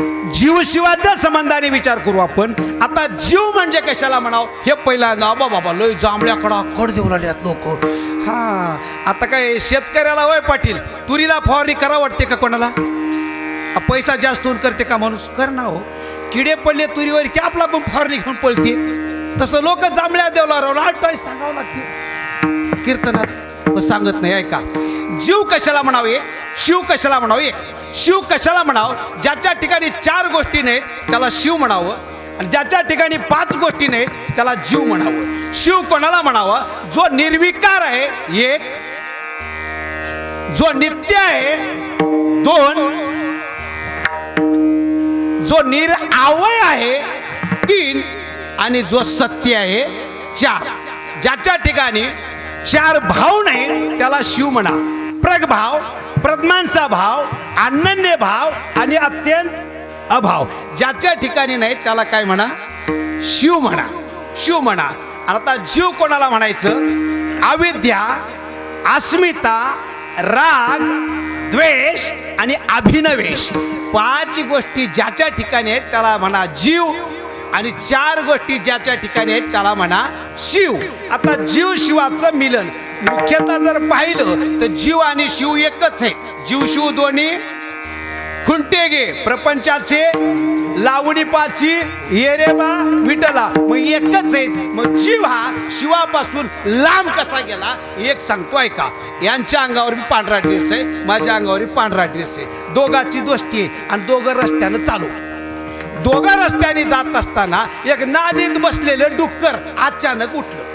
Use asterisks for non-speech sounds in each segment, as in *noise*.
जीवशिवाच्या संबंधाने विचार करू आपण. आता जीव म्हणजे कशाला म्हणाव? हे पहिल्यांदा बा बाबा लय जांभळ्याकडं कड देऊ आहेत लोक. हा आता काय शेतकऱ्याला वय पाटील तुरीला फवारणी करा वाटते का कोणाला? पैसा जास्त होऊन करते का माणूस? कर ना हो. किडे पडले तुरीवर की आपला पण फवारणी घेऊन पळते. तसं लोक जांभळ्या देवला राव सांगावं लागते. कीर्तनात सांगत नाही ऐका. जीव कशाला म्हणावे? शिव कशाला म्हणावे? शिव कशाला म्हणावं? ज्याच्या ठिकाणी चार गोष्टी नाहीत त्याला शिव म्हणावं. आणि ज्याच्या ठिकाणी पाच गोष्टी नाहीत त्याला जीव म्हणावं. शिव कोणाला म्हणावं? जो निर्विकार आहे एक. जो नित्य आहे दोन. जो निरावय आहे तीन. आणि जो सत्य आहे चार. ज्याच्या ठिकाणी चार भाव नाही त्याला शिव म्हणा. प्रगभाव. प्रज्ञांचा भाव अनन्य भाव आणि अत्यंत अभाव. ज्याच्या ठिकाणी नाही त्याला काय म्हणा? शिव म्हणा. शिव म्हणा. आता जीव कोणाला म्हणायचं? अविद्या अस्मिता राग द्वेष आणि अभिनवेश. पाच गोष्टी ज्याच्या ठिकाणी आहेत त्याला म्हणा जीव आणि चार गोष्टी ज्याच्या ठिकाणी आहेत त्याला म्हणा शिव. आता जीव शिवाचं मिलन. मुख्यतः जर पाहिलं तर जीव आणि शिव एकच आहे. जीव शिव दोन्ही खुंटे गे. प्रपंचाचे लावणी पाची येरेबा विटला मग एकच आहे. मग जीव हा शिवापासून लांब कसा गेला? एक सांगतोय का यांच्या अंगावर पांढरा ड्रेस आहे. माझ्या अंगावर पांढरा ड्रेस आहे. दोघाची दोस्ती आहे आणि दोघं रस्त्यानं चालू. दोघं रस्त्याने जात असताना एक नादीत बसलेलं डुक्कर अचानक उठलं.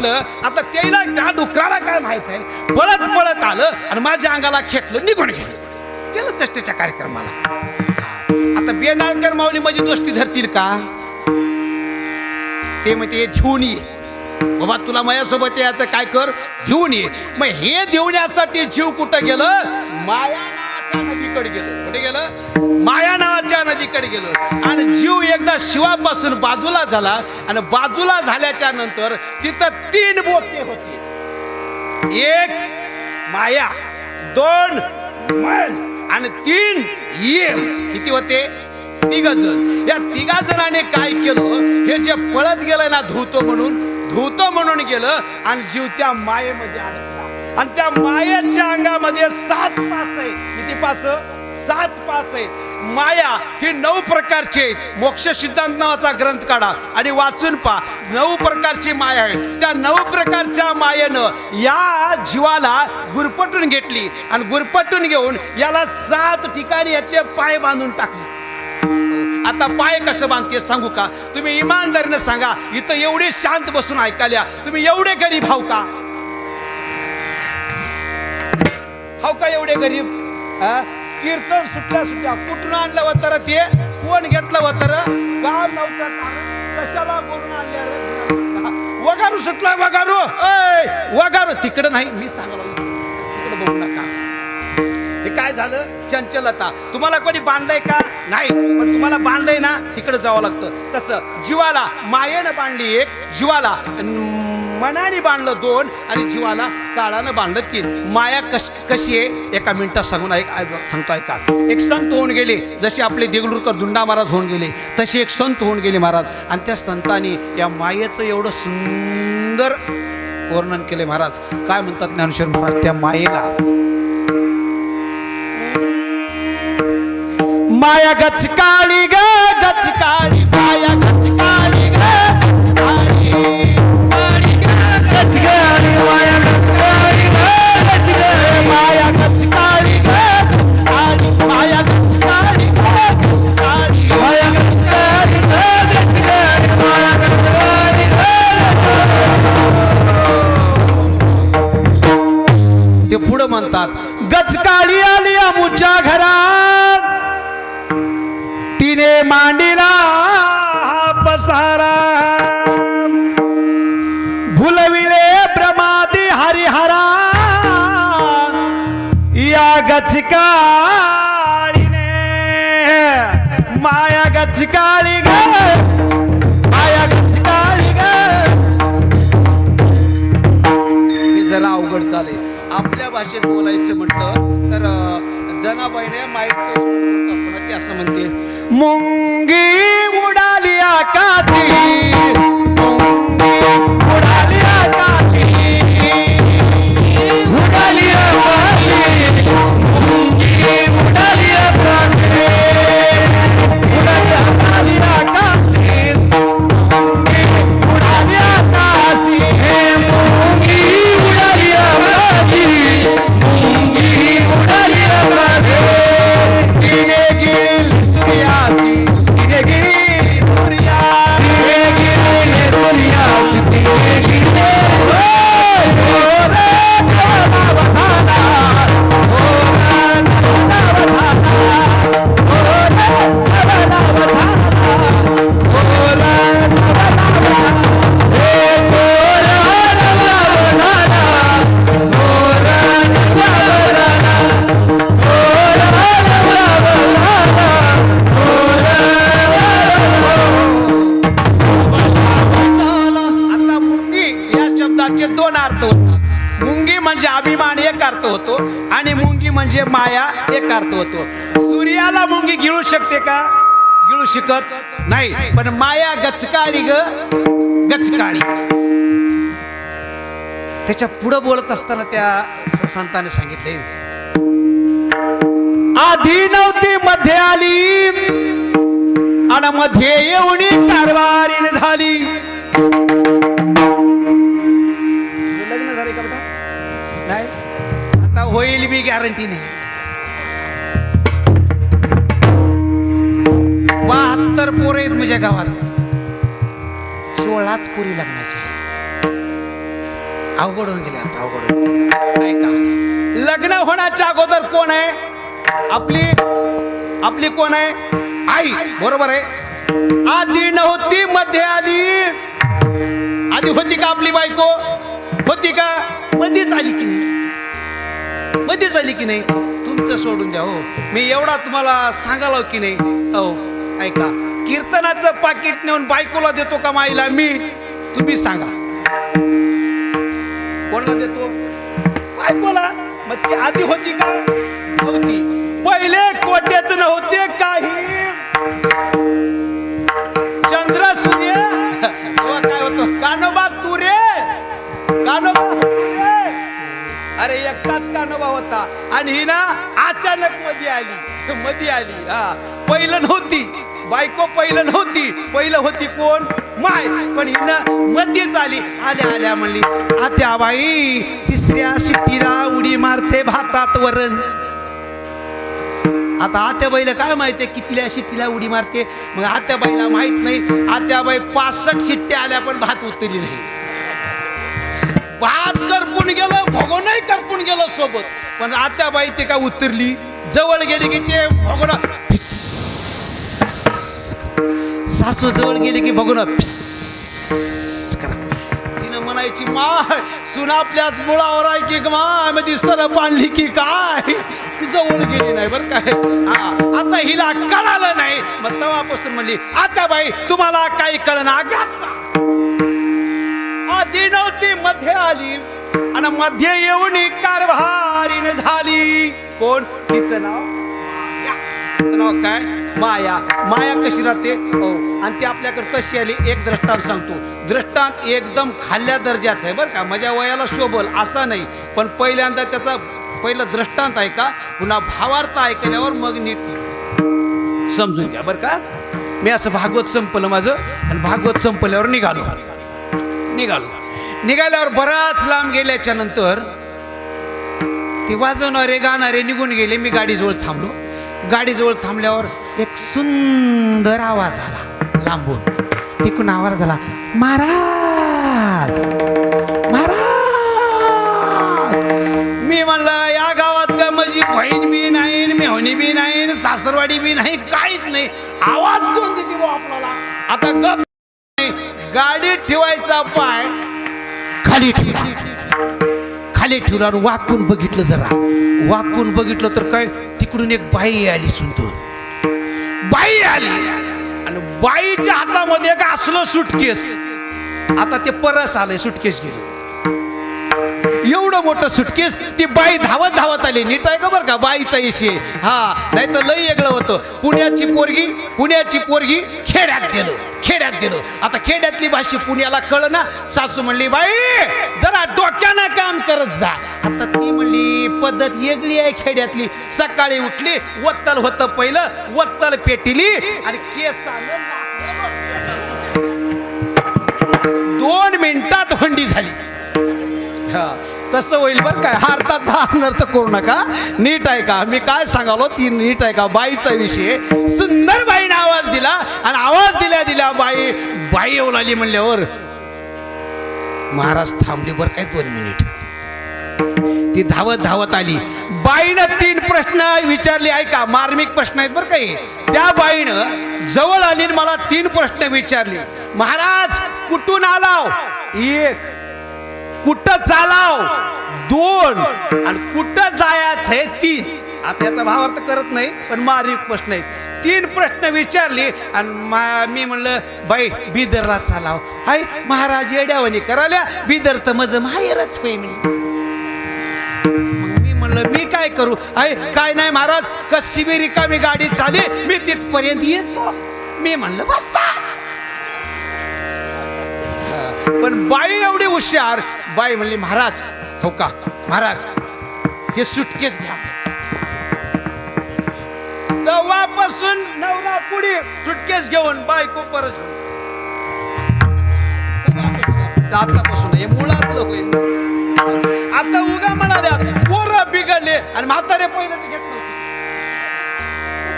डुक्कर आता त्याला त्या डुकराला काय माहीत आहे? पळत पळत आलं आणि माझ्या अंगाला खेटलं निघून गेलं. गेलं तस त्याच्या कार्यक्रमाला. आता बेनाळकर माऊली माझी दोस्ती धरतील का? ते म्हणते घेऊन ये. बाबा तुला माझ्यासोबत ये आता काय कर? घेऊन ये. मग हे देवण्यासाठी जीव कुठं गेलं? माया नदीकडे गेलं. कुठे गेलं? माया नावाच्या नदीकडे गेलो. आणि जीव एकदा शिवापासून बाजूला झाला आणि बाजूला झाल्याच्यानंतर तिथं तीन बोटे होती. एक माया दोन मन आणि तीन येम. किती होते? तिघ जण या तिघा जणांनी काय केलं? हे जे पळत गेलं ना धुतो म्हणून धुतो म्हणून गेलं आणि जीव त्या मायेमध्ये अडकला आणि त्या मायेच्या अंगामध्ये सात पास आहे किती पास? सात पास आहेत. माया ही नऊ प्रकारचे मोक्ष सिद्धांत नावाचा ग्रंथ काढा आणि वाचून पहा. नऊ प्रकारची माया आहे. त्या नऊ प्रकारच्या मायेनं या जीवाला गुरपटून घेतली आणि गुरपटून घेऊन याला सात ठिकाणी याचे पाय बांधून टाकले. आता पाय कसं बांधते सांगू का? तुम्ही इमानदारीनं सांगा. इथं एवढे शांत बसून ऐकाल्या तुम्ही एवढे गरीब हाव का? हाव का एवढे गरीब? हा? कीर्तन सुटल्या सुटल्या. कुठून आणलं वतर ते? कोण घेतलं वतर? गाव नव्हतं कशाला बोलून आणले वगारू सुटला वगारू. ऐ वगारू. तिकडं नाही मी सांगलो तिकडं बघू नका. हे काय झालं? चंचलता. तुम्हाला कोणी बांधलंय का? नाही. पण तुम्हाला बांधलंय ना तिकडे जावं लागतं. तसं जीवाला मायेनं बांधली एक जीवाला. मनाने बांधलं दोन आणि जीवाला काळानं बांधलं तीन. माया कश कशी आहे? एका मिनिटात सांगून ऐक सांगतो ऐका. एक संत होऊन गेले जसे आपले देगलूरकर दुंडा महाराज होऊन गेले तसे एक संत होऊन गेले महाराज. आणि त्या संतांनी या मायेचं एवढं सुंदर वर्णन केले महाराज. काय म्हणतात ज्ञानेश्वर महाराज? त्या मायेला. माया गचकाळी ग गचकाळी माया गचकाळी ग गचकाळी ते पुढं म्हणतात गचकाळी आली अमुच्या घरात. तिने मांडिला माया ग माया गचकाळी ग हे जरा अवघड चालेल आपल्या भाषेत बोलायचं म्हटलं तर अं, जनाबाईने माहीत असं म्हणते मुंगी उडाली आकाशी. माया एक अर्थ होतो सूर्याला मुंगी गिळू शकते का? गिळू शकत नाही. पण माया गचकाळी ग गचकाळी. त्याच्या पुढं बोलत असताना त्या संतांनी संताने सांगितले आधी नव्हती मध्ये आली. आणि मध्ये येऊन कारवारी झाली. लग्न झाले का बेटा? नाही. आता होईल मी गॅरंटी नाही. सत्तर पोरं आहेत माझ्या गावात. सोळाच पोरी लग्नाची आहेत अवघड होऊन गेले आता अवघड होऊन ऐका लग्न होण्याच्या अगोदर कोण आहे? आपली आपली कोण आहे? आई. बरोबर आहे? आधी नव्हती मध्ये आली. आधी होती का आपली बायको? होती का? मध्येच आली की नाही? मध्येच आली की नाही? तुमचं सोडून द्या हो. मी एवढा तुम्हाला सांगालो की नाही? हो. ऐका कीर्तनाचं पाकिट नेऊन बायकोला देतो का माईला? मी? तुम्ही सांगा. कोणाला देतो? बायकोला. मग ती आधी होती का? नव्हती. पहिले कोट्याच नव्हते काही. चंद्र सूर्य. काय होतो? कानोबा तू रे. कानोबा अरे एकटाच कानोबा होता. आणि ही ना अचानक मध्ये आली. मध्ये आली हा. पहिलं नव्हती. बायको पहिलं नव्हती. पहिलं होती कोण? माय. पण हिनं मध्येच आली. आल्या आल्या म्हणली आत्या बाई तिसऱ्या शिट्टीला उडी मारते भातात वरण. आता आत्याबाईला काय माहितीये कितील्या शिट्टीला उडी मारते? मग आत्याबाईला माहीत नाही. आत्याबाई पासष्ट शिट्ट्या आल्या पण भात उतरली नाही. भात करपून गेलं भगोनही करपून गेलं सोबत. पण आत्याबाई ते काय उतरली? जवळ गेली की ते भगोना सासू जवळ गेली की भगोना तिनं म्हणायची माय सुना आपल्याच मुळावर आहे की माय? मध्ये सर पाणली की काय? ती जवळ गेली नाही बरं काय हा आता हिला कळालं नाही. मग तेव्हापासून म्हणली आता बाई तुम्हाला काही कळणार आधी नव्हती मध्ये आली. आणि मध्ये येऊन कारभारीन झाली. कोण? तिचं नाव? नाव काय? माया. माया कशी राहते? हो. आणि ती आपल्याकडे कशी आली? एक दृष्टांत सांगतो. दृष्टांत एकदम खाल्ल्या दर्जाचा आहे बरं का. माझ्या वयाला शोभल असा नाही. पण पहिल्यांदा त्याचा पहिलं दृष्टांत आहे का? पुन्हा भावार्थ ऐकल्यावर मग नीट समजून घ्या बरं का. मी असं भागवत संपलं माझं. आणि भागवत संपल्यावर निघालो. निघालो. निघाल्यावर बराच लांब गेल्याच्यानंतर ते वाजवणारे गाणारे निघून गेले. मी गाडीजवळ थांबलो. गाडीजवळ थांबल्यावर एक सुंदर आवाज आला लांबून. तिकून आवाज झाला महाराज! महाराज! मी म्हणलं या गावात काय माझी बहीण बी नाही मेहणी बी नाही सासरवाडी बी नाही काहीच नाही. आवाज कोण देते बुवा हो आपल्याला? आता गप गाडीत ठेवायचा पाय खाली ठेवला खाली ठेवला आणि वाकून बघितलं जरा. वाकून बघितलं तर काय? तिकडून एक बाई आली सुंदर. बाई आली. आणि बाईच्या हातामध्ये एक असलं सुटकेस. आता ते परस आलंय सुटकेस गेली. एवढं मोठं सुटकेस ती बाई धावत धावत आली. नीट आहे का बरं का? बाईचा इशे हा नाही तर लई वेगळं होतं. पुण्याची पोरगी पुण्याची पोरगी खेड्यात गेलो खेड्यात गेलो. आता खेड्यातली भाषी पुण्याला कळ ना सासू म्हणली बाई जरा डोक्यानं काम करत जा. आता ती म्हणली पद्धत वेगळी आहे खेड्यातली. सकाळी उठली वत्तल होतं पहिलं वत्तल पेटिली आणि केस दोन मिनिटात हंडी झाली. हा. तसं होईल बरं काय हारताचा अनर्थ करू नका. नीट आहे का मी काय सांगालो? ती नीट आहे का बाईचा विषय. सुंदर बाईने आवाज दिला आणि आवाज दिल्या दिल्या बाई बाई येऊन आली म्हणल्यावर महाराज थांबले बरं काय दोन मिनिट. ती धावत धावत आली. बाईनं तीन प्रश्न विचारले. ऐका मार्मिक प्रश्न आहेत बरं काही त्या बाईनं जवळ आली आणि मला तीन प्रश्न विचारले. महाराज कुठून आलाव? एक कुठं चालाव? दोन. आणि कुठं जायचं आहे तीन. आता याचा भावार्थ करत नाही पण मारी प्रश्न आहे तीन प्रश्न विचारले आणि मा- मी म्हणलं बाई बिदरला चालाव. हाय महाराज येड्यावानी कराल्या. बिदर तर मज माहेरच काही मग मी म्हणलं मी काय करू? आहे काय नाही महाराज. कशी बी रिकामी गाडी चाले मी तिथपर्यंत येतो. मी म्हणलं बसा. पण बाई एवढी हुशार बाई म्हणली महाराज हो का? महाराज हे सुटकेस घ्या. तेव्हापासून नवरा पुढे सुटकेस घेऊन बायको परत आतापासून हे मुळातलं होईल. आता उगा म्हणाल्या पोरं बिघडले आणि म्हातारे पहिलेच घेत नव्हते.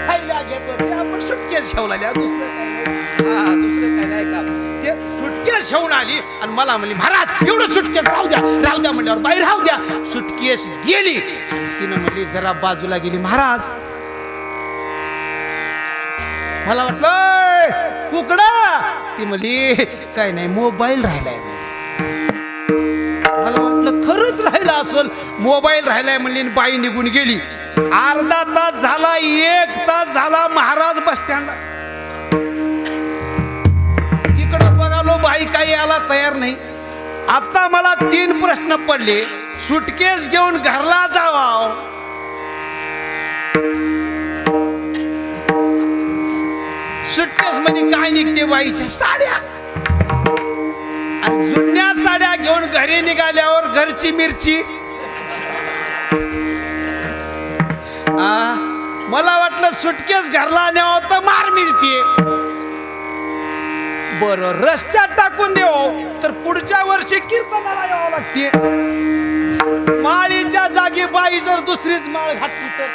खायला घेत होते आपण सुटकेस ठेवला दुसरं काही नाही. हा दुसरं काही नाही का? सुटकेस आली. आणि मला म्हणली महाराज एवढं सुटकेस राहू द्या. राहू द्या म्हणल्यावर बाई राहू द्या. सुटकेस गेली. तिनं म्हणली जरा बाजूला गेली महाराज. मला वाटलं कुकड कुकडा ती म्हणली काय नाही मोबाईल राहिलाय मला वाटलं खरंच राहिला असेल. मोबाईल राहिलाय म्हणली आणि बाई निघून गेली. अर्धा तास झाला एक तास झाला महाराज बस स्टँडला बाई काही यायला तयार नाही. आता मला तीन प्रश्न पडले. सुटकेस घेऊन घरला जावा. सुटकेस मध्ये काय निघते बाईच्या साड्या? आणि जुन्या साड्या घेऊन घरी निघाल्यावर घरची मिरची. आ, मला वाटलं सुटकेस घरला न्यावं तर मार मिळते बर रस्त्यात टाकून देऊ. तर पुढच्या वर्षी कीर्तनाला यावं लागते. माळीच्या जागी बाई जर दुसरीच माळ घातली तर?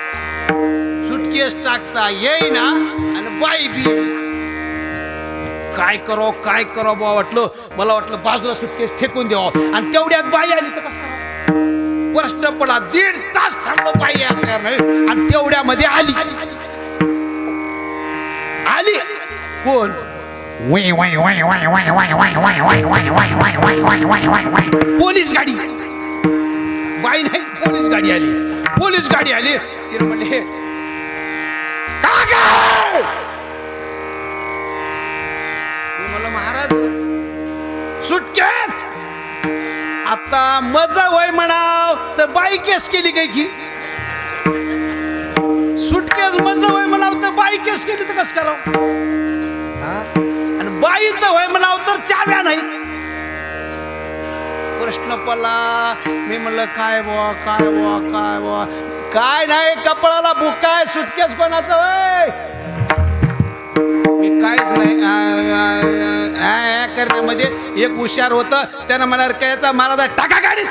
सुटकेस टाकता येईना आणि बाई बी. काय करो काय करो बा वाटलं? मला वाटलं बाजूला सुटकेस फेकून द्यावं. आणि तेवढ्यात बाई आली तर कसं प्रश्न पडला दीड तास थांबलो बाई या नाही आणि तेवढ्यामध्ये आली. आली. कोण? पोलीस गाडी बाई नाही पोलीस गाडी आली पोलीस गाडी आली तिने म्हणले "काका!" महाराज सुटकेस आता मजा वय म्हणाव तर बाई केस केली काय की सुटकेस मजा वय म्हणाव तर बाई केस केली तर कस करावं बाईच वय म्हणाव तर चाव्या नाहीत. प्रश्न पडला. मी म्हणलं काय बुवा काय बुवा काय बुवा? काय नाही कपडाला बुकाय सुटकेस कोणाचं वय मी काहीच नाही करण्यामध्ये एक हुशार होत. त्यानं मला कायचा महाराजा टाका गाडीत.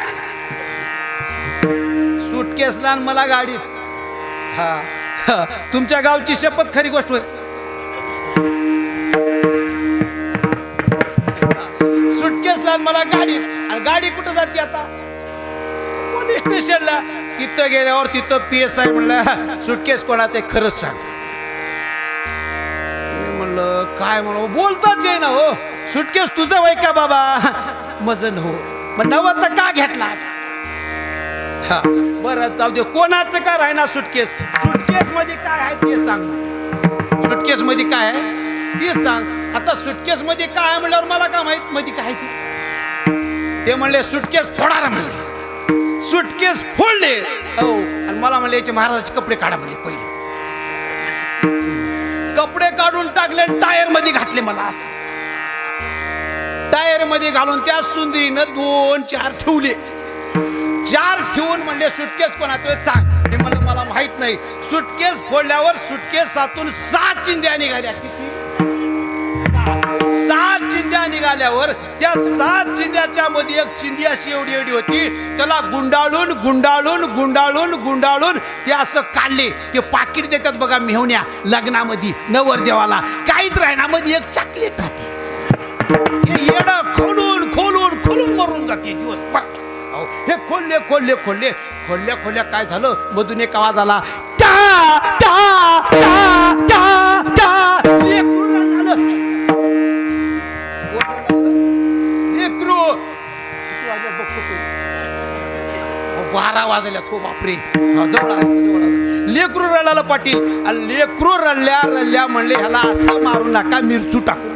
सुटकेसला आणि मला गाडीत. हा. हा. तुमच्या गावची शपथ खरी गोष्ट होय. आणि मला गाडीत. आणि गाडी कुठं जाते आता? पोलीस स्टेशनला तिथं गेल्यावर तिथं पी एस आय म्हणलं सुटकेस कोणाचे खरंच सांग. म्हणलं काय म्हणू? बोलताच आहे ना हो. सुटकेस तुझं वय का बाबा? मजन हो. मग नवं तर का घेतलास? हा बरं जाऊ दे. कोणाचं का राहणार सुटकेस सुटकेस मध्ये काय आहे ते सांग. सुटकेस मध्ये काय आहे? ते सांग. आता सुटकेस मध्ये काय म्हणल्यावर मला का माहीत? मध्ये काय ते? ते म्हणले सुटकेस फोडा म्हणले. सुटकेस फोडले. हो. आणि मला म्हणले याचे महाराजाचे कपडे काढा म्हणले पहिले. कपडे काढून टाकले टायरमध्ये घातले मला टायरमध्ये घालून त्या सुंदरीनं दोन चार ठेवले. चार ठेवून म्हणले सुटकेस कोणाचं सांग. हे म्हणलं मला माहीत नाही. सुटकेस फोडल्यावर सुटकेसातून सात चिंध्या निघाल्या. किती चिंध्या निघाल्यावर त्या सात चिंध्याच्या मध्ये एक चिंधी अशी एवढी एवढी होती त्याला गुंडाळून गुंडाळून गुंडाळून गुंडाळून ते असं काढले. ते पाकिट देतात बघा मेहण्या लग्नामध्ये नवरदेवाला. काहीच राहणार मध्ये एक चॉकलेट राहते. येड खोलून खोलून खोलून मरून जाते दिवस हे खोलले खोलले खोलले. खोलल्या खोलल्या काय झालं? मधून एक आवाज आला. टा टा टा टा. वारा बारा वाजल्या तो हो बापरे. जवळ जवळ लेकरू रडला पाटील. लेकरू रडल्या रडल्या म्हणले ह्याला असं मारू नका मिरचू टाकू.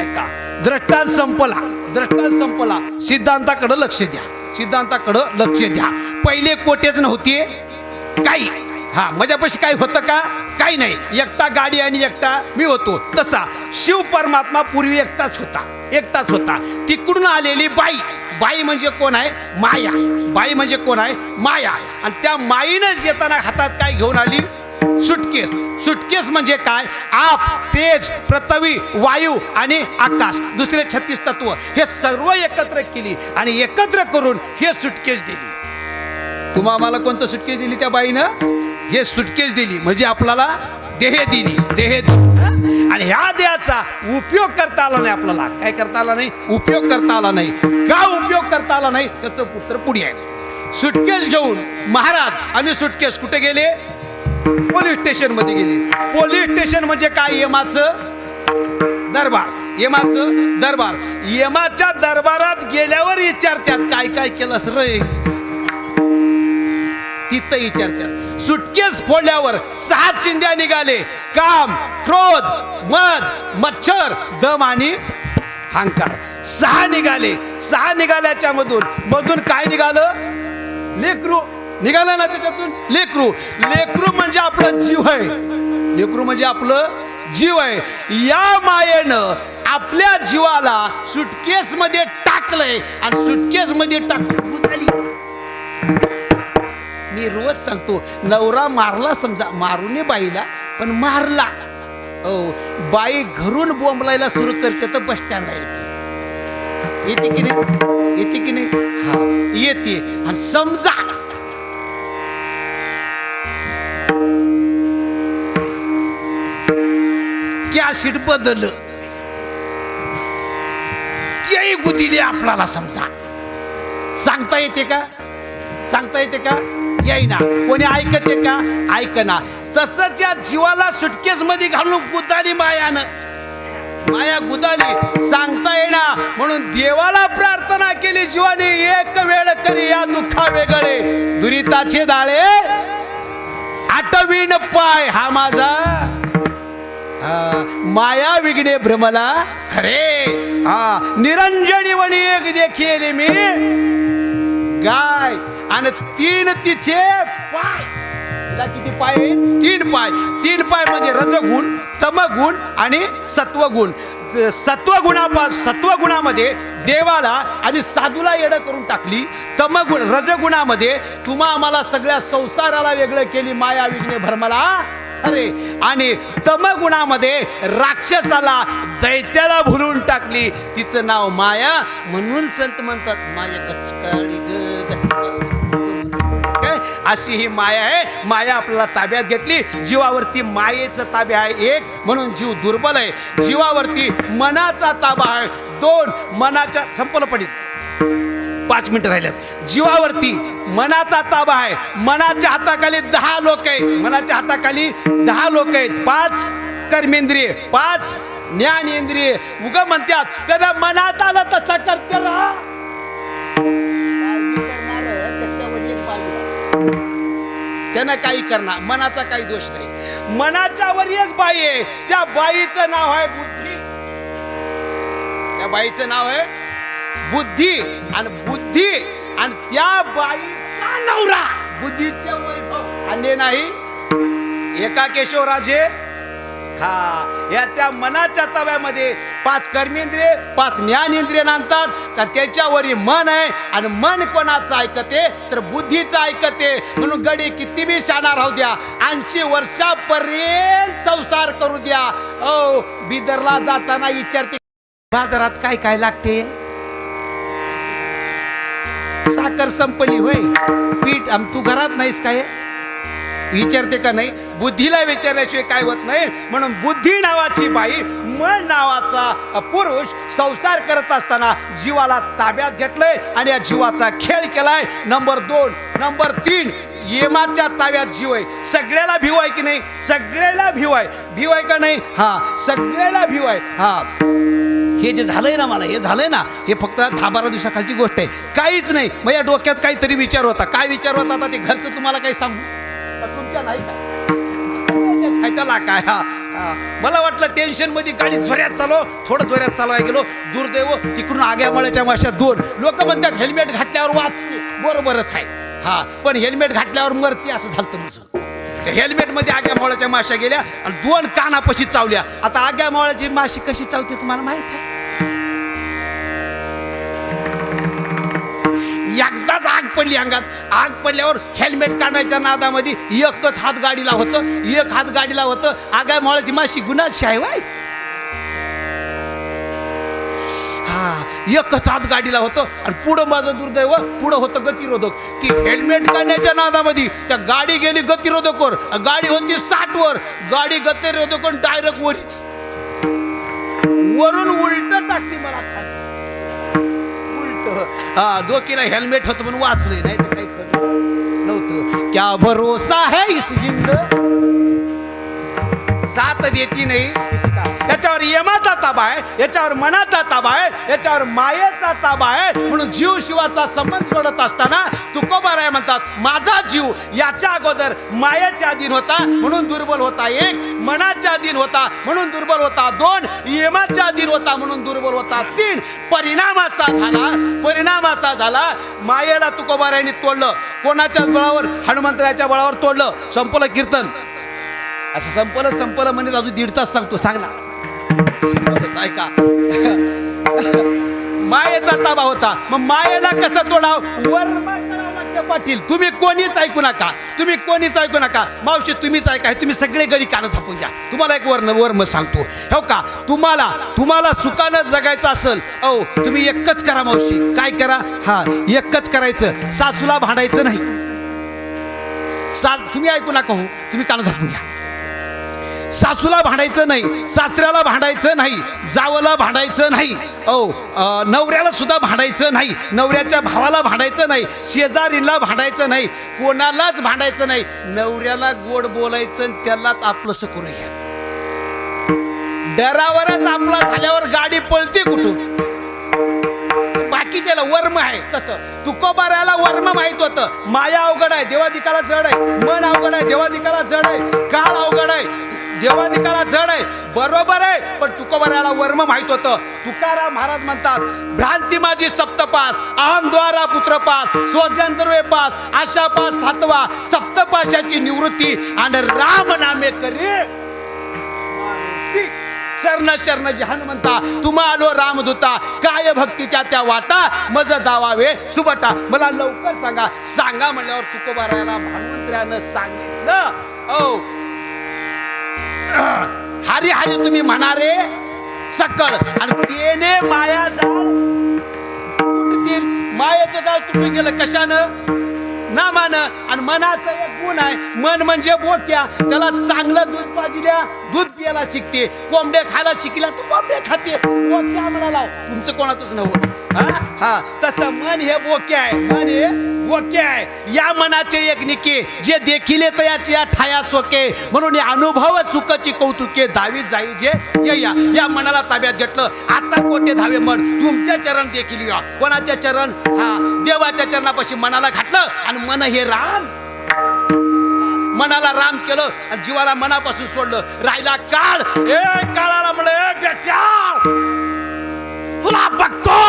ऐका द्रष्टांत संपला द्रष्टांत संपला. सिद्धांताकडे लक्ष द्या. सिद्धांताकडं लक्ष द्या. पहिले कोटेच नव्हते. काही. हा माझ्यापाशी काही होतं का? काही नाही. एकटा गाडी आणि एकटा मी होतो. तसा. शिव परमात्मा पूर्वी एकटाच होता. एकटाच होता. तिकडून आलेली बाई. बाई म्हणजे कोण आहे? माया. बाई म्हणजे कोण आहे? माया. आणि त्या माईनंच येताना हातात काय घेऊन आली? सुटकेस. सुटकेस म्हणजे काय? आप तेज पृथ्वी वायू आणि आकाश. दुसरे छत्तीस तत्व. हे सर्व एकत्र केली आणि एकत्र करून हे सुटकेस दिली. तुम्हा आम्हाला कोणतं सुटकेस दिली त्या बाईनं? हे सुटकेस दिली. म्हणजे आपल्याला देह दिली देह दिली. आणि ह्या देहाचा उपयोग करता आला नाही आपल्याला. काय करता आला नाही? उपयोग करता आला नाही. का उपयोग करता आला नाही? त्याचं पुत्र पुढे आहे सुटकेस घेऊन महाराज आणि सुटकेस कुठे गेले? पोलीस स्टेशनमध्ये गेले. पोलीस स्टेशन म्हणजे काय? यमाचं दरबार. यमाचं दरबार. यमाच्या दरबारात गेल्यावर विचारत्यात काय काय केलंस रे? तिथं विचारत्यात सुटकेस फोडल्यावर सहा चिंध्या निघाले. काम क्रोध मध मच्छर दम आणि हंकार सहा निघाले. सहा निघाल्याच्या मधून मधून काय निघालं? लेकरू. निघालं ना त्याच्यातून? लेकरू. लेकरू म्हणजे आपलं जीव आहे. लेकरू म्हणजे आपलं जीव आहे. या मायेनं आपल्या जीवाला सुटकेस मध्ये टाकलंय आणि सुटकेस मध्ये टाकून मी रोज सांगतो नवरा मारला समजा मारूने बाईला पण मारला. ओ बाई घरून बोंबलायला सुरू करते तर बस स्टँडला येते. येते की नाही? येते की नाही? हा येते. आणि समजा. कॅशिट बदल त्याही गुदिले आपल्याला समजा. सांगता येते का? सांगता येते का? येईना. कोणी ऐकते का? ऐकना तसंच या जीवाला सुटकेस मध्ये घालून गुदाली मायानं. माया गुदाली सांगता येणार म्हणून देवाला प्रार्थना केली जीवाने एक वेळ करी या दुःखा वेगळे. दुरिताचे दाळे आटवीन पाय हा माझा. हा, माया विघडे भ्रमला. खरे. हा निरंजनी वणी एक देखील मी. गाय आणि तीन तिचे पाय. तिला किती पाय तीन पाय. तीन पाय म्हणजे रजगुण तमगुण आणि सत्वगुण. सत्वगुणापास सत्वगुणामध्ये देवाला आणि साधूला येडं करून टाकली. तमगुण रजगुणामध्ये तुम्हा आम्हाला सगळ्या संसाराला वेगळं केली माया विघ्ने भरमला. अरे! आणि तमगुणामध्ये राक्षसाला दैत्याला भुलून टाकली. तिचं नाव माया म्हणून संत म्हणतात माया गचकाळी ग गचकाळी. अशी ही माया आहे. माया आपल्याला ताब्यात घेतली. जीवावरती मायेचं ताबे आहे एक म्हणून जीव दुर्बल आहे. जीवावरती मनाचा ताबा आहे. दोन मनाच्या संपलं पडेल पाच मिनिटं राहिल्यात. जीवावरती मनाचा ताबा आहे. मनाच्या हाताखाली दहा लोक आहेत. मनाच्या हाताखाली दहा लोक आहेत. पाच कर्मेंद्रिय पाच ज्ञानेंद्रिय. उग म्हणतात त्याला मनात आलं तसं करते राहा. त्यानं काही करणार मनाचा काही दोष नाही. मनाच्या वर एक बाई आहे त्या बाईचं नाव आहे बुद्धी. त्या बाईचं नाव आहे बुद्धी. आणि बुद्धी आणि त्या बाईचा नवरा. बुद्धीचे वैभव. आणले नाही. एका केशवराजे हा या त्या मनाच्या तव्यामध्ये पाच कर्मेंद्रिय पाच ज्ञानेंद्रिय नांदतात. तर त्याच्यावरही मन आहे आणि मन कोणाचं ऐकते? तर बुद्धीचं ऐकते. म्हणून गडी किती बी शाना राहू द्या. ऐंशी वर्षापर्यंत संसार करू द्या. ओ बिदरला जाताना विचारते बाजारात काय काय लागते? साखर संपली होय. पीठ आम तू घरात नाहीस काय? विचारते का नाही? बुद्धीला विचारल्याशिवाय काय होत नाही. म्हणून बुद्धी नावाची बाई मन नावाचा पुरुष संसार करत असताना जीवाला ताब्यात घेतलंय आणि या जीवाचा खेळ केलाय. नंबर दोन नंबर तीन येमाच्या ताब्यात जीव आहे. सगळ्याला भिव आहे की नाही? सगळ्याला भिव आहे. भिव आहे का नाही? हा सगळ्याला भिव आहे. हा. हे जे झालंय ना मला हे झालंय ना हे फक्त दहा बारा दिवसाखालची गोष्ट आहे. काहीच नाही. या डोक्यात काहीतरी विचार होता. काय विचार होता आता ते घरचं तुम्हाला काही सांगू? तुमच्या नाही काय त्याला काय? हा. मला वाटलं टेन्शनमध्ये गाडी झोऱ्यात चालव थोडं झोऱ्यात चालवाय गेलो. दुर्दैव तिकडून आग्या मळ्याच्या माश्या दोन लोक म्हणतात हेल्मेट घातल्यावर वाचते. बरोबरच आहे. हा पण हेल्मेट घातल्यावर मरते असं झालं तुझं त्या हेल्मेटमध्ये आग्या मोळ्याच्या माश्या गेल्या आणि दोन कानापशी चावल्या. आता आग्या मोळ्याची माशी कशी चावते तुम्हाला माहीत आहे. एकदाच पडली अंगात. आग पडल्यावर हेल्मेट काढायच्या नादामध्ये एकच हात गाडीला होतं. एक हात गाडीला होतं. आगाय मोळ्याची माशी गुन्हाची आहे वाय हा एकच हात गाडीला होतं. आणि पुढं माझं दुर्दैव पुढं होतं गतिरोधक. की हेल्मेट काढण्याच्या नादामध्ये त्या गाडी गेली गतिरोधकवर. गाडी होती साठ वर गाडी गतिरोधक डायरेक्ट वरीच. वरून उलट टाकली मला. हा डोकीला हेल्मेट होतं म्हणून वाचले नाही तर काही खरं नव्हतं. क्या भरोसा है इस जिंद? साथ देती नाही किसी का याच्यावर यमाचा ताबा आहे याच्यावर मनाचा ताबा आहे याच्यावर मायेचा ताबा आहे म्हणून जीव शिवाचा संबंध जोडत असताना तुकोबाराय म्हणतात माझा जीव याच्या अगोदर मायेच्या अधीन होता म्हणून दुर्बल होता एक मनाच्या अधीन होता म्हणून दुर्बल होता दोन यमाच्या अधीन होता म्हणून दुर्बल होता तीन. परिणाम असा झाला परिणाम असा झाला मायेला तुकोबारायांनी तोडलं कोणाच्या बळावर? हनुमंतराच्या बळावर तोडलं संपलं कीर्तन. असं संपलं संपलं म्हणजे अजून दीड तास सांगतो सांग ना. ऐका. *laughs* मायेचा ताबा होता. मग मायेला कसं तोडाव? वर्मा पाटील. तुम्ही कोणीच ऐकू नका. तुम्ही कोणीच ऐकू नका. मावशी तुम्हीच ऐका. तुम्ही सगळे गडी कानं झापून घ्या. तुम्हाला एक वर्ण वर्म सांगतो. हो का? तुम्हाला तुम्हाला सुखानं जगायचं असेल. औ तुम्ही एकच करा मावशी. काय करा? हा एकच करायचं. सासूला भांडायचं नाही. सा तुम्ही ऐकू नका हो. तुम्ही कानं झापून घ्या. सासूला भांडायचं नाही सासऱ्याला भांडायचं नाही जावला भांडायचं नाही ओ नवऱ्याला सुद्धा भांडायचं नाही नवऱ्याच्या भावाला भांडायचं नाही शेजारीला भांडायचं नाही कोणालाच भांडायचं नाही नवऱ्याला गोड बोलायचं त्यालाच आपलंसं करू घ्यायचं डरावरच आपला झाल्यावर गाडी पळते कुठून? बाकीच्याला वर्म आहे तसं. तुकोबाराला वर्म माहीत होतं. माया अवघड आहे देवादिकाला जड आहे मन अवघड आहे देवादिकाला जड आहे काळ अवघड आहे. देवादिकाला जड आहे. बरोबर आहे पण तुकोबऱ्याला वर्म माहीत होतं. तुकाराम महाराज म्हणतात भ्रांती माझी सप्तपास अहमद्वारा पुत्रपास स्वजंद्रवे पास आशा पास सातवा सप्तपाशाची निवृत्ती आणि राम नामे करी. शरण शरण जहान म्हणता तुम्हा आलो रामदूता काय भक्तीच्या त्या वाटा मज दावावे सुबटा मला लवकर सांगा. सांगा म्हणल्यावर तुकोबारायला हनुमंत्र्यानं सांगितलं. ओ *clears throat* हरी हरी तुम्ही म्हणारे सकळ आणि तेने माया जाळ मायाचं जाळ तुटून गेलं. कशानं? ना मान आणि मनाचा एक गुण आहे मन म्हणजे बोट्या. त्याला चांगलं दूध पाजिल्या दूध प्यायला शिकते. कोंबडे खायला शिकल्या तू कोंबडे खाते. बोक्या म्हणाला तुमचं कोणाचंच नव्हतं. हा? हा. तसं मन हे बोक्या आहे. मन हे ओके या मनाचे एक निके जे देखिले तयाचे या ठाया सोके. म्हणून अनुभव चुकाची कौतुके धावी जाई जे या या मनाला ताब्यात घेतलं. आता कोठे धावे मन? तुमच्या चरण देखील या. कोणाच्या चरण? हा देवाच्या चरणापाशी मनाला घातलं आणि मन हे राम. मनाला राम केलं आणि जीवाला मनापासून सोडलं. राहिला काळ. ए काळाला म्हणलं तुला बघतो.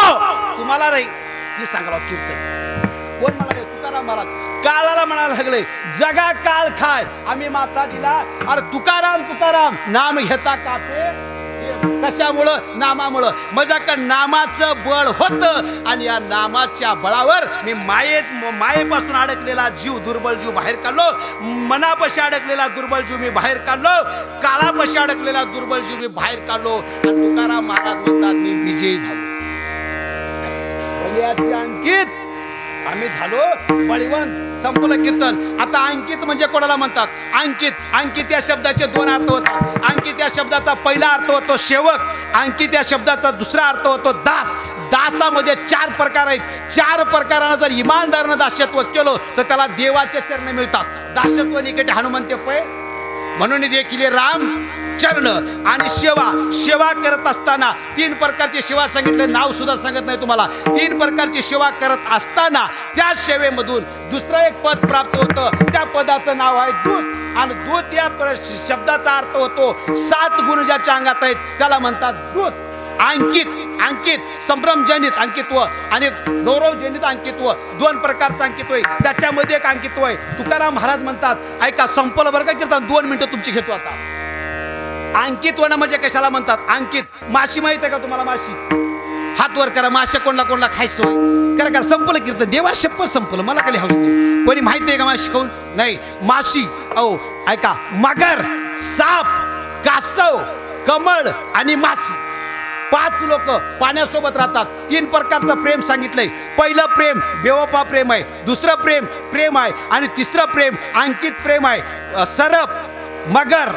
तुम्हाला राही ती सांगावं कीर्तन. कोण म्हणाले? तुकाराम महाराज. काळाला म्हणायला लागले जगा काळ खाय. आम्ही माता दिला. अरे तुकाराम तुकाराम नाम घेता कापे कशामुळं? नामामुळं. माझ्या का नामाचं बळ होतं आणि या नामाच्या बळावर मी मायेत मायेपासून अडकलेला जीव दुर्बळ जीव बाहेर काढलो. मनापाशी अडकलेला दुर्बळ जीव मी बाहेर काढलो. काळापाशी अडकलेला दुर्बळ जीव मी बाहेर काढलो. आणि तुकाराम महाराज म्हणतात मी विजयी झालो. अंकित आम्ही झालो. बळीवन संपलं कीर्तन. आता अंकित म्हणजे कोणाला म्हणतात? अंकित. अंकित या शब्दाचे दोन अर्थ होतात. अंकित या शब्दाचा पहिला अर्थ होतो सेवक अंकित या शब्दाचा दुसरा अर्थ होतो दास. दासामध्ये चार प्रकार आहेत. चार प्रकारानं जर इमानदारानं दास्यत्व केलं तर त्याला देवाचे चरण मिळतात. दास्यत्व निकटे हनुमंत पै. म्हणून देखील राम चरण आणि सेवा सेवा करत असताना तीन प्रकारची सेवा सांगितले नाव सुद्धा सांगत नाही तुम्हाला. तीन प्रकारची सेवा करत असताना त्या सेवेमधून दुसरं एक पद प्राप्त होतं. त्या पदाचं नाव आहे दूध आणि दूध या शब्दाचा अर्थ होतो सात गुण ज्याच्या अंगात आहेत त्याला म्हणतात दूध अंकित अंकित संभ्रमजनित अंकित्व आणि गौरवजनित अंकित्व. दोन प्रकारचं अंकित्व आहे. त्याच्यामध्ये एक अंकित्व आहे. तुकाराम महाराज म्हणतात ऐका संपलं बरं का कीर्तन? दोन मिनिटं तुमची घेतो आता. अंकित अंकित्वनं म्हणजे कशाला म्हणतात? अंकित. माशी माहीत आहे का तुम्हाला माशी? हात वर करा माश्या कोणला कोणला खायचं करा करा. संपलं कीर्तन. देवा शप्प संपलं. मला काही हौस नाही कोणी माहिती आहे का माशी खाऊन नाही. माशी औ ऐका. मगर साप कासव कमळ आणि माशी. पाच लोक पाण्यासोबत राहतात. तीन प्रकारचं प्रेम सांगितलंय. पहिलं प्रेम बेवपा प्रेम आहे. दुसरं प्रेम प्रेम आहे. आणि तिसरं प्रेम अंकित प्रेम आहे. सरप मगर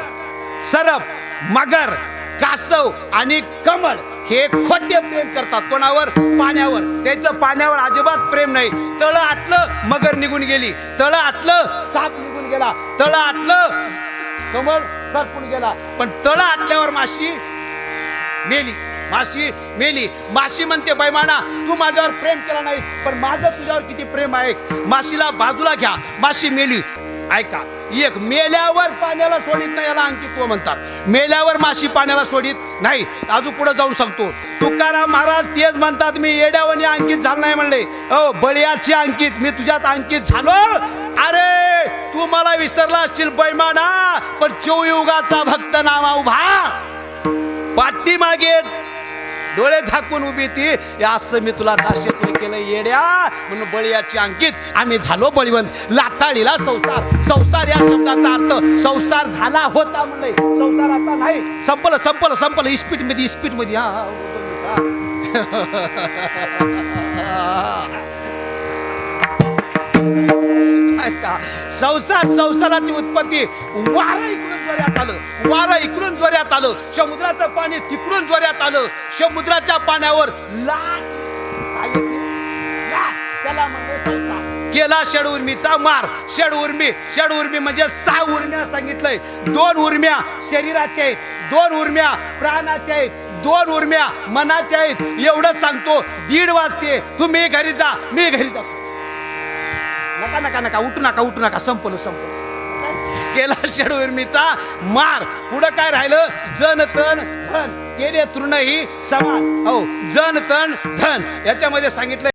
सरप. मगर कासव आणि कमळ हे खोटे प्रेम करतात. कोणावर? पाण्यावर. त्यांचं पाण्यावर अजिबात प्रेम नाही. तळ आटलं मगर निघून गेली. तळ आटलं साप निघून गेला. तळ आटलं कमळ करपून गेला. पण तळ आटल्यावर माशी मेली. माशी मेली. माशी म्हणते बैमाना तू माझ्यावर प्रेम केला नाहीस पण माझं तुझ्यावर किती प्रेम आहे. माशीला बाजूला घ्या. माशी मेली. ऐका. एक मेल्यावर पाण्याला सोडित नाही याला अंकित्व म्हणतात. मेल्यावर माशी पाण्याला सोडित नाही. अजून पुढे जाऊन सांगतो तुकाराम महाराज तेच म्हणतात मी येड्यावणी अंकित झालं नाही म्हणले. अ बळियाची अंकित. मी तुझ्यात अंकित झालो? अरे तू मला विसरला असशील बैमाना. पण चौयुगाचा भक्त नामा उभा. पाठीमागे डोळे झाकून उभी ती असं मी तुला दाशेत केलं येड्या. म्हणून बळीयाची अंकित आम्ही झालो बळीवंत. लाताळीला संसार संसार या शब्दाचा अर्थ संसार झाला होता म्हणलंय. संसार आता नाही. संपलं संपलं संपलं. इस्पीटमध्ये इस्पीटमध्ये हा, ऐका संसार संसाराची उत्पत्ती वारा इकडून जोऱ्यात आलं. वारा इकडून जोऱ्यात आलं. समुद्राचं पाणी तिकडून जोऱ्यात आलं. समुद्राच्या पाण्यावर लाट त्याला म्हणजे केला षड उर्मीचा मार. षड उर्मी षड उर्मी म्हणजे सहा उर्म्या सांगितलंय. दोन उर्म्या शरीराच्या आहेत. दोन उर्म्या प्राणाच्या आहेत. दोन उर्म्या मनाच्या आहेत. एवढं सांगतो. दीड वाजते. तुम्ही घरी जा. मी घरी जातो. नका नका नका उठू नका उठू नका संपलो संपलो केला षडविर्मीचा मार. पुढं काय राहिलं? जन तन धन. केले तृण ही समान. हो जन तन धन. याच्यामध्ये सांगितलं